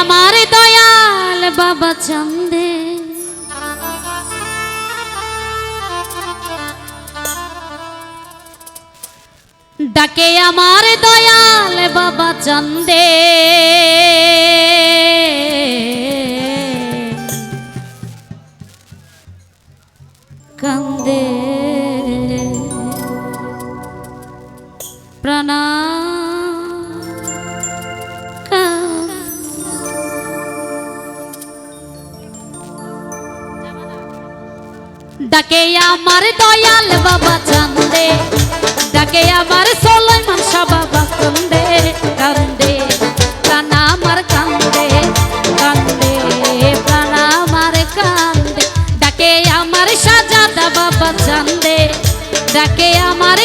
আমার দয়াল বাবা চন্দে। ডাকে আমার দয়াল বাবা চন্দে। কান্দে। প্রণাম। ডাকে আমার দয়াল বাবা চান্দে, ডাকে আমার সোলই মানসা বাবা কান্দে কান্দে আমার কান্দে কান্দে আমার কান্দে। ডাকে আমার সাজাদা বাবা চান্দে, ডাকে আমার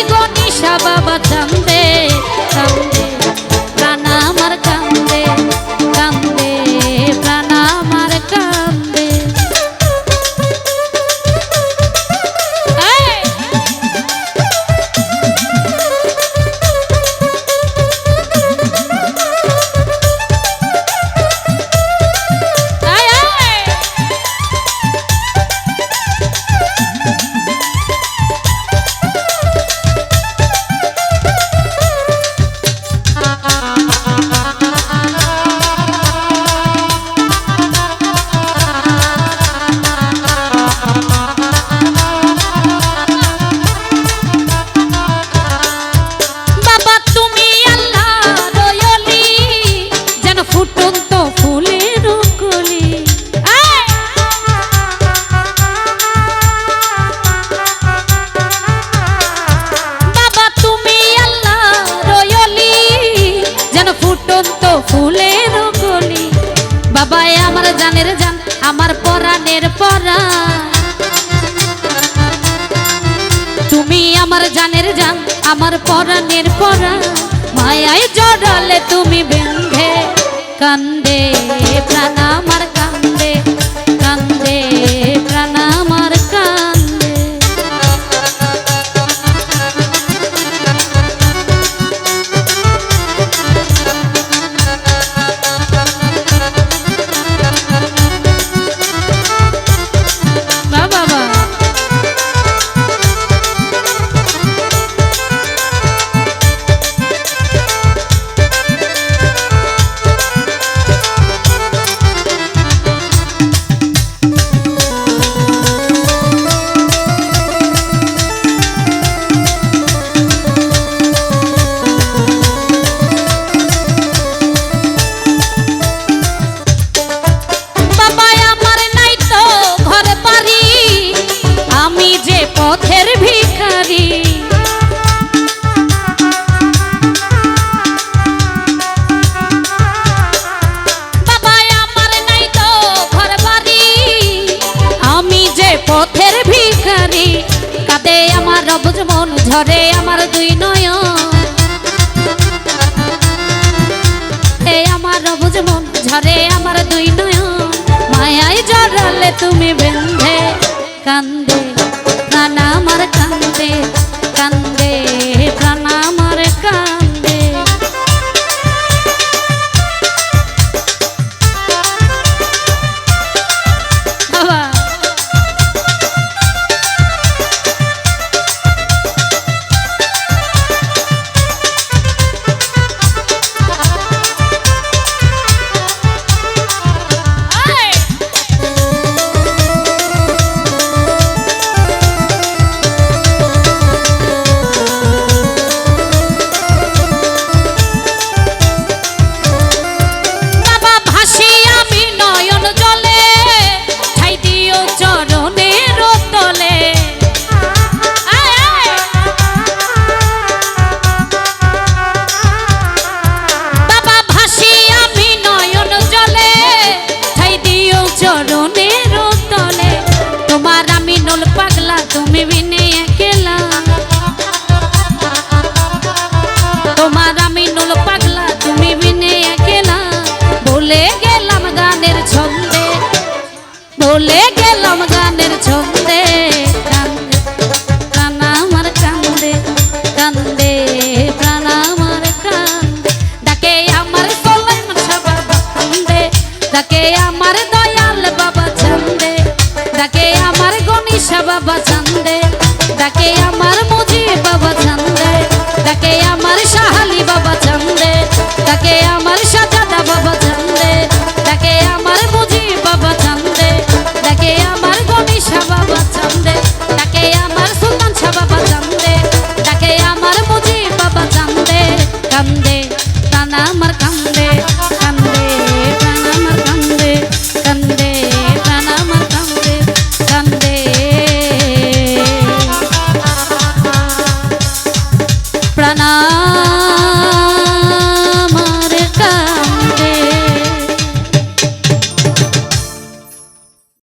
আমার জানের জান, আমার পরাণের পরা তুমি আমার জানের জান, আমার পরাণের পরা মায়ায় জড়ালে তুমি বেঁধে, কান্দে, প্রাণ আমার ঝরে আমার দুই নয়ন। এ আমার রবুজ মন, ঝরে আমার দুই নয়ন। মায়াই জড়ালে তুমি বেঁধে কান্দে, প্রাণ আমার কান্দে। চরণের তলে, তোমার আমি নল পাগলা, তুমি বিনে একেলা। তোমার আমি নল পাগলা, তুমি বিনে একেলা। বলে গেলাম গানের ছন্দে বলে গেলাম আশা বাবা